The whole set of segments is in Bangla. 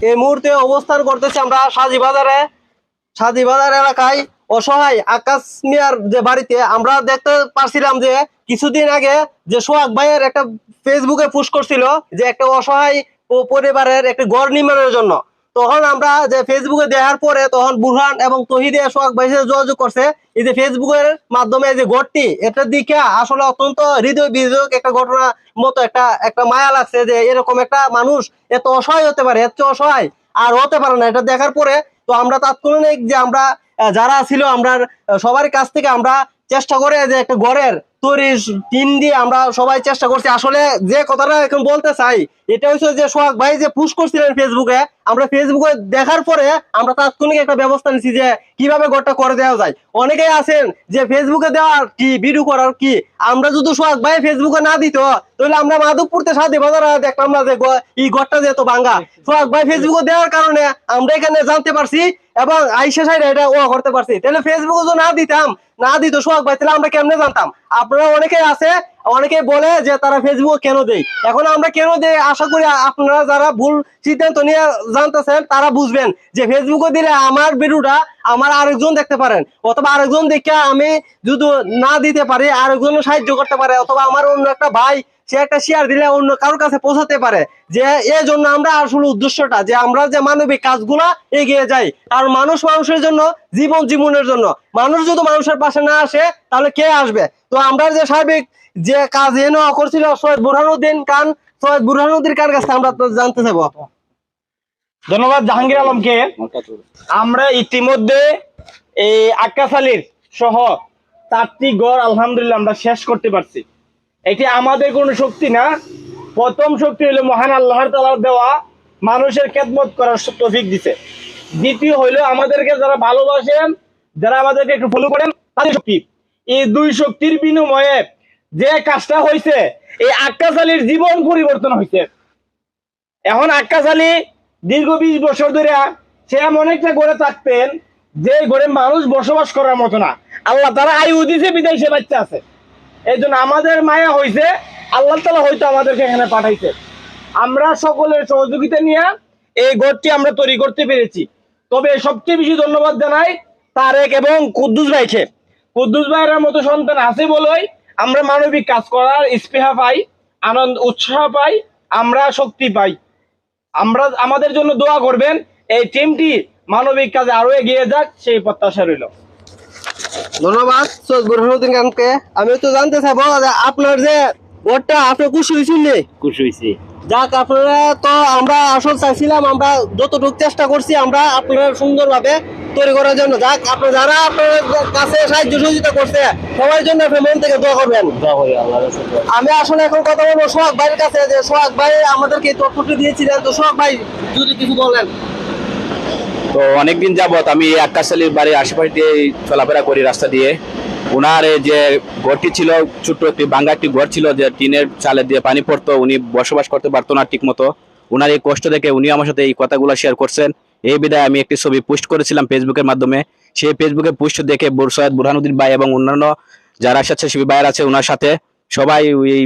এই মুহূর্তে অবস্থান করতেছি আমরা সাজি বাজারে সাজি বাজার এলাকায় অসহায় আকাশ মিয়ার যে বাড়িতে আমরা দেখতে পারছিলাম যে কিছুদিন আগে যে সোহাগ ভাইয়ের একটা ফেসবুকে পোস্ট করছিল যে একটা অসহায় পরিবারের একটা গড় নির্মাণের জন্য। তখন আমরা যে ফেসবুকে দেখার পরে তখন বুরহান এবং তহিদে সোহাগ সাথে যোগাযোগ করছে এই যে ফেসবুকের মাধ্যমে যে গড়টি এটার দিকে আসলে অত্যন্ত হৃদয় বিজয়ক একটা ঘটনা মতো একটা একটা মায়া লাগছে যে এরকম একটা মানুষ এত অসহায় হতে পারে, এত অসহায় আর হতে পারে না। এটা দেখার পরে তো আমরা তাৎক্ষণিক যে আমরা যারা ছিল আমরা সবার কাছ থেকে আমরা চেষ্টা করে যে একটা ঘরের তৈরি টিন দিয়ে আমরা সবাই চেষ্টা করছি। আসলে যে কথাটা এখন বলতে চাই, এটা হচ্ছে যে সোহাগ ভাই যে পুশ করছিলেন ফেসবুকে আমরা ফেসবুকে দেখার পরে আমরা তাৎক্ষণিক একটা ব্যবস্থা নিচ্ছি যে কীভাবে ঘরটা করে দেওয়া যায়। অনেকেই আছেন যে ফেসবুকে দেওয়ার কি ভিডিও করার কি? আমরা যদি সোহাগ ভাই ফেসবুকে না দিত, তাহলে আমরা মাধবপুরতে সাথে বাজার দেখলাম না যে এই ঘরটা যেত ভাঙ্গা সোহাগ ভাই ফেসবুকে দেওয়ার কারণে আমরা এখানে জানতে পারছি এবং আইসা সাইড এটা ও করতে পারছি। তাহলে ফেসবুকে যদি না দিতাম, না দিত সোহাগ ভাই, তাহলে আমরা কেমনে জানতাম? আপনারা অনেকে আছে অনেকে বলে যে তারা ফেসবুক কেন দেয়? এখন আমরা কেন দেয় আশা করি আপনারা যারা ভুল সিদ্ধান্ত নিয়ে জানতেছেন, তারা বুঝবেন যে ফেসবুকে দিলে আমার ভিডিওটা আমার আরেকজন দেখতে পারেন। অথবা আরেকজন দেখে আমি যদি না দিতে পারি আরেকজন সাহায্য করতে পারে। অথবা আমার অন্য একটা ভাই, সে একটা শেয়ার দিলে অন্য কারোর কাছে পৌঁছাতে পারে। যে এই জন্য আমরা আসলে উদ্দেশ্যটা, যে আমরা যে মানবিক কাজগুলা এগিয়ে যাই। আর মানুষ মানুষের জন্য, জীবন জীবনের জন্য। মানুষ যদি মানুষের পাশে না আসে, তাহলে কে আসবে? তো আমরা যে সার্বিক যে কাজ এনে করছিল, সৈয়দ বুরহানুদ্দিন খান, সৈয়দ বুরহানুদ্দিন কার কাছে আমরা জানতে চাইব। ধন্যবাদ, জাহাঙ্গীর আলমকে। আমরা ইতিমধ্যে এই আক্কাস আলীর সহ চারটি গড়, আলহামদুলিল্লাহ আমরা শেষ করতে পারছি। এটি আমাদের কোনো শক্তি না। প্রথম শক্তি হলো মহান আল্লাহর তালার দেওয়া, মানুষের খেদমত করার তফিক দিছে। দ্বিতীয় হইল আমাদেরকে যারা ভালোবাসেন, যারা আমাদেরকে একটু ফলো করেন, তাদের শক্তি। এই দুই শক্তির বিনিময়ে যে কাজটা হয়েছে এই আলীর জীবন পরিবর্তন হয়েছে এখন আক্কাস আলী দীর্ঘ বিশ বছর ধরে সে এমন একটা গড়ে থাকতেন যে গড়ে মানুষ বসবাস করার মতো না। আল্লাহ তারা আয়ু দিছে, বিদায় সে বাচ্চা আছে। এই জন্য আমাদের মায়া হয়েছে আল্লাহ তালা হয়তো আমাদেরকে এখানে পাঠাইছে। আমরা সকলের সহযোগিতা নিয়ে এই গড়টি আমরা তৈরি করতে পেরেছি। তবে সবচেয়ে বেশি ধন্যবাদ জানাই তারেক এবং কুদ্দুস ভাইকে। কুদ্দুস ভাইয়ের মতো সন্তান আছে বলেই আমরা মানবিক কাজ করার স্পৃহা পাই, আনন্দ, উৎসাহ পাই, আমরা শক্তি পাই। আমরা আমাদের জন্য দোয়া করবেন এই টিমটি মানবিক কাজে আরও এগিয়ে যাক সেই প্রত্যাশা রইল। ধন্যবাদ খানকে। আমি তো জানতে চাইব যে আপনার যে ভোটটা আপনি খুশি হয়েছিল? খুশি হয়েছি। যাক আপনারা তো আমরা আসল চাইছিলাম আমরা যতটুকু চেষ্টা করছি আমরা আপনারা সুন্দরভাবে তৈরি করার জন্য। যাক আপনার যারা আপনার কাছে সাহায্য সহযোগিতা করছে সবার জন্য আপনি মন থেকে দোয়া করবেন। আমি আসলে এখন কথা বলব সোহাগ ভাইয়ের কাছে যে সোহাগ ভাই আমাদেরকে তথ্যটি দিয়েছিলেন। তো সোহাগ ভাই যদি কিছু বলেন। তো অনেকদিন যাবত আমি আকাশালীর বাড়ির আশেপাশ দিয়ে চলাফেরা করি রাস্তা দিয়ে। ওনার এই যে ঘরটি ছিল ছোট্ট একটি বাঙ্গা একটি ঘর ছিল যে টিনের চালে দিয়ে পানি পড়তো উনি বসবাস করতে পারতো না ঠিক মতো ওনার এই কষ্ট দেখে উনি আমার সাথে এই কথাগুলো শেয়ার করছেন। এই বিদায় আমি একটি ছবি পোস্ট করেছিলাম ফেসবুকের মাধ্যমে। সেই ফেসবুকে পোস্ট দেখে সৈয়দ বুরহানুদ্দিন ভাই এবং অন্যান্য যারা স্বেচ্ছাসেবী ভাইয়ের আছে ওনার সাথে সবাই এই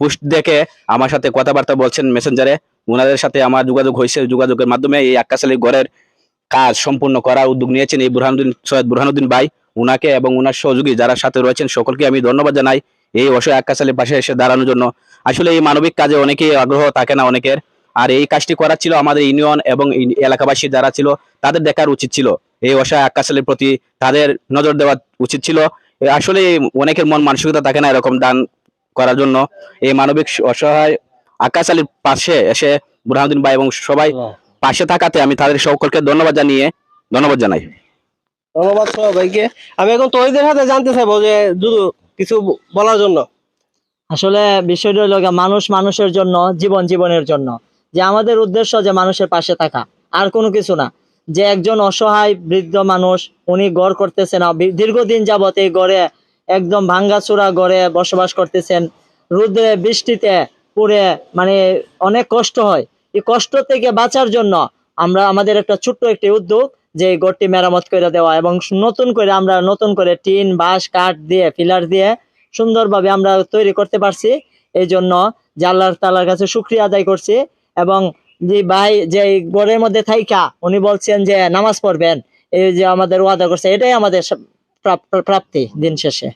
পোস্ট দেখে আমার সাথে কথাবার্তা বলছেন মেসেঞ্জারে ওনাদের সাথে আমার যোগাযোগ হয়েছে, যোগাযোগের মাধ্যমে এই আকাশালী ঘরের কাজ সম্পূর্ণ করার উদ্যোগ নিয়েছেন এই বুরহানুদ্দিন, সৈয়দ বুরহানুদ্দিন ভাই। উনাকে এবং উনার সহযোগী যারা সাথে রয়েছেন সকলকে আমি ধন্যবাদ জানাই এই অসহায় আকাশালের পাশে এসে দাঁড়ানোর জন্য। আসলে এই মানবিক কাজে অনেকেই আগ্রহ থাকে না অনেকের। আর এই কাজটি করা ছিল আমাদের ইউনিয়ন এবং এলাকাবাসী যারা ছিল তাদের দেখার উচিত ছিল। এই অসহায় আকাশালের প্রতি তাদের নজর দেওয়া উচিত ছিল। আসলে অনেকের মন মানসিকতা থাকে না এরকম দান করার জন্য। এই মানবিক অসহায় আকাশ আলীর পাশে এসে বুরহানুদ্দিন ভাই এবং সবাই পাশে থাকাতে আমি তাদের সকলকে ধন্যবাদ জানিয়ে ধন্যবাদ জানাই। ধন্যবাদ সোহাগ ভাইকে। আমি এখন তহিদের সাথে জানতে চাইব যে দুদু কিছু বলার জন্য। আসলে বিষয়টা হলো মানুষ মানুষের জন্য জীবন জীবনের জন্য। যে আমাদের উদ্দেশ্য যে মানুষের পাশে থাকা, আর কোনো কিছু না। যে একজন অসহায় বৃদ্ধ মানুষ, উনি গড় করতেছেন দীর্ঘদিন যাবত এই গড়ে একদম ভাঙ্গাচোরা গড়ে বসবাস করতেছেন। রুদ্রে বৃষ্টিতে পুড়ে মানে অনেক কষ্ট হয়। এই কষ্ট থেকে বাঁচার জন্য আমরা, আমাদের একটা ছোট্ট একটি উদ্যোগ যে গড়টি মেরামত করে দেওয়া এবং নতুন করে আমরা নতুন করে টিন, বাঁশ, কাঠ দিয়ে পিলার দিয়ে সুন্দরভাবে আমরা তৈরি করতে পারছি। এই জন্য আল্লাহ তালার কাছে শুক্রিয়া আদায় করছি। এবং যে ভাই যে ঘরের মধ্যে থাইকা, উনি বলছেন যে নামাজ পড়বেন। এই যে আমাদের ওয়াদা করছে, এটাই আমাদের প্রাপ্তি দিন শেষে।